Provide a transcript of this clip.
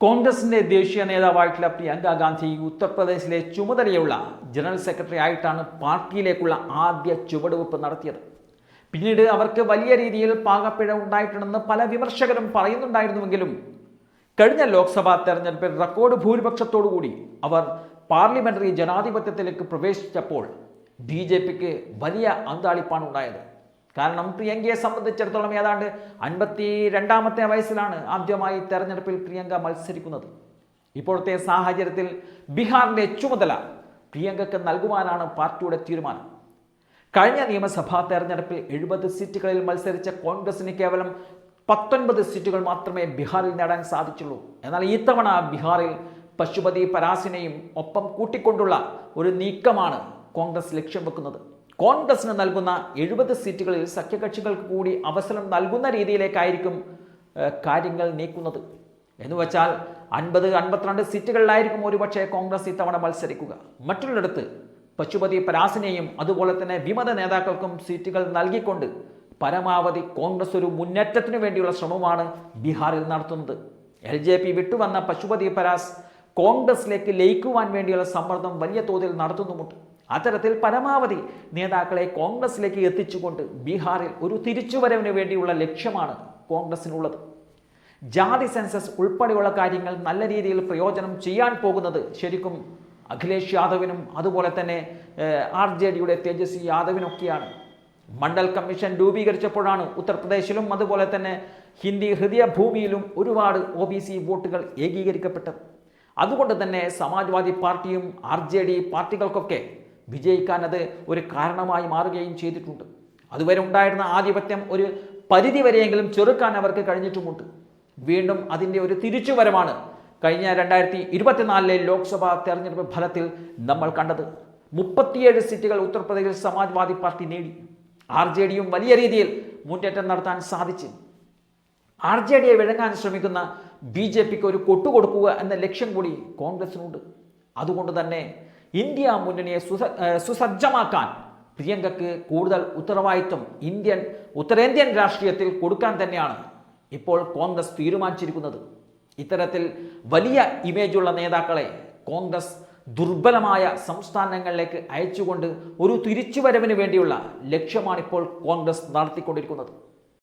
കോൺഗ്രസിന്റെ ദേശീയ നേതാവായിട്ടുള്ള പ്രിയങ്ക ഗാന്ധി ഉത്തർപ്രദേശിലെ ചുമതലയുള്ള ജനറൽ സെക്രട്ടറി ആയിട്ടാണ് പാർട്ടിയിലേക്കുള്ള ആദ്യ ചുവടുവെപ്പ് നടത്തിയത്. പിന്നീട് അവർക്ക് വലിയ രീതിയിൽ പാകപ്പിഴ ഉണ്ടായിട്ടുണ്ടെന്ന് പല വിമർശകരും പറയുന്നുണ്ടായിരുന്നുവെങ്കിലും കഴിഞ്ഞ ലോക്സഭാ തെരഞ്ഞെടുപ്പിൽ റെക്കോർഡ് ഭൂരിപക്ഷത്തോടുകൂടി അവർ പാർലമെന്ററി ജനാധിപത്യത്തിലേക്ക് പ്രവേശിച്ചപ്പോൾ ബി ജെ പിക്ക് വലിയ അന്താളിപ്പാണ് ഉണ്ടായത്. കാരണം പ്രിയങ്കയെ സംബന്ധിച്ചിടത്തോളം ഏതാണ്ട് അൻപത്തി രണ്ടാമത്തെ വയസ്സിലാണ് ആദ്യമായി തെരഞ്ഞെടുപ്പിൽ പ്രിയങ്ക മത്സരിക്കുന്നത്. ഇപ്പോഴത്തെ സാഹചര്യത്തിൽ ബീഹാറിന്റെ ചുമതല പ്രിയങ്കയ്ക്ക് നൽകുവാനാണ് പാർട്ടിയുടെ തീരുമാനം. കഴിഞ്ഞ നിയമസഭാ തെരഞ്ഞെടുപ്പിൽ എഴുപത് സീറ്റുകളിൽ മത്സരിച്ച കോൺഗ്രസിന് കേവലം പത്തൊൻപത് സീറ്റുകൾ മാത്രമേ ബീഹാറിൽ നേടാൻ സാധിച്ചുള്ളൂ. എന്നാൽ ഈ തവണ ബീഹാറിൽ പശുപതി പരാസിനെയും ഒപ്പം കൂട്ടിക്കൊണ്ടുള്ള ഒരു നീക്കമാണ് കോൺഗ്രസ് ലക്ഷ്യം വെക്കുന്നത്. കോൺഗ്രസിന് നൽകുന്ന എഴുപത് സീറ്റുകളിൽ സഖ്യകക്ഷികൾക്ക് കൂടി അവസരം നൽകുന്ന രീതിയിലേക്കായിരിക്കും കാര്യങ്ങൾ നീക്കുന്നത്. എന്ന് വെച്ചാൽ അൻപത് അൻപത്തിരണ്ട് സീറ്റുകളിലായിരിക്കും ഒരുപക്ഷെ കോൺഗ്രസ് ഇത്തവണ മത്സരിക്കുക. മറ്റുള്ളിടത്ത് പശുപതി പരാസിനെയും അതുപോലെ തന്നെ വിമത നേതാക്കൾക്കും സീറ്റുകൾ നൽകിക്കൊണ്ട് പരമാവധി കോൺഗ്രസ് ഒരു മുന്നേറ്റത്തിനു വേണ്ടിയുള്ള ശ്രമമാണ് ബീഹാറിൽ നടത്തുന്നത്. എൽ ജെ പി വിട്ടുവന്ന പശുപതി പരാസ് കോൺഗ്രസിലേക്ക് ലയിക്കുവാൻ വേണ്ടിയുള്ള സമ്മർദ്ദം വലിയ തോതിൽ നടത്തുന്നുമുണ്ട്. അത്തരത്തിൽ പരമാവധി നേതാക്കളെ കോൺഗ്രസിലേക്ക് എത്തിച്ചുകൊണ്ട് ബീഹാറിൽ ഒരു തിരിച്ചുവരവിന് വേണ്ടിയുള്ള ലക്ഷ്യമാണ് കോൺഗ്രസിനുള്ളത്. ജാതി സെൻസസ് ഉൾപ്പെടെയുള്ള കാര്യങ്ങൾ നല്ല രീതിയിൽ പ്രയോജനം ചെയ്യാൻ പോകുന്നത് ശരിക്കും അഖിലേഷ് യാദവിനും അതുപോലെ തന്നെ ആർ ജെ ഡിയുടെ തേജസ്വി യാദവിനൊക്കെയാണ്. മണ്ഡൽ കമ്മീഷൻ രൂപീകരിച്ചപ്പോഴാണ് ഉത്തർപ്രദേശിലും അതുപോലെ തന്നെ ഹിന്ദി ഹൃദയഭൂമിയിലും ഒരുപാട് ഒ ബി സി വോട്ടുകൾ ഏകീകരിക്കപ്പെട്ടത്. അതുകൊണ്ട് തന്നെ സമാജ്വാദി പാർട്ടിയും ആർ ജെ ഡി പാർട്ടികൾക്കൊക്കെ വിജയിക്കാൻ അത് ഒരു കാരണമായി മാറുകയും ചെയ്തിട്ടുണ്ട്. അതുവരെ ഉണ്ടായിരുന്ന ആധിപത്യം ഒരു പരിധി വരെയെങ്കിലും ചെറുക്കാൻ അവർക്ക് കഴിഞ്ഞിട്ടുമുണ്ട്. വീണ്ടും അതിന്റെ ഒരു തിരിച്ചുവരമാണ് കഴിഞ്ഞ രണ്ടായിരത്തി ഇരുപത്തിനാലിലെ ലോക്സഭാ തെരഞ്ഞെടുപ്പ് ഫലത്തിൽ നമ്മൾ കണ്ടത്. മുപ്പത്തിയേഴ് സീറ്റുകൾ ഉത്തർപ്രദേശിൽ സമാജ്വാദി പാർട്ടി നേടി. ആർ ജെ ഡിയും വലിയ രീതിയിൽ മുന്നേറ്റം നടത്താൻ സാധിച്ചു. ആർ ജെ ഡിയെ വിഴങ്ങാൻ ശ്രമിക്കുന്ന ബി ജെ പിക്ക് ഒരു കൊട്ടുകൊടുക്കുക എന്ന ലക്ഷ്യം കൂടി കോൺഗ്രസിനുണ്ട്. അതുകൊണ്ട് തന്നെ ഇന്ത്യ മുന്നണിയെ സുസ സുസജ്ജമാക്കാൻ പ്രിയങ്കയ്ക്ക് കൂടുതൽ ഉത്തരവാദിത്വം ഇന്ത്യൻ ഉത്തരേന്ത്യൻ രാഷ്ട്രീയത്തിൽ കൊടുക്കാൻ തന്നെയാണ് ഇപ്പോൾ കോൺഗ്രസ് തീരുമാനിച്ചിരിക്കുന്നത്. ഇത്തരത്തിൽ വലിയ ഇമേജുള്ള നേതാക്കളെ കോൺഗ്രസ് ദുർബലമായ സംസ്ഥാനങ്ങളിലേക്ക് അയച്ചുകൊണ്ട് ഒരു തിരിച്ചുവരവിന് വേണ്ടിയുള്ള ലക്ഷ്യമാണിപ്പോൾ കോൺഗ്രസ് നടത്തിക്കൊണ്ടിരിക്കുന്നത്.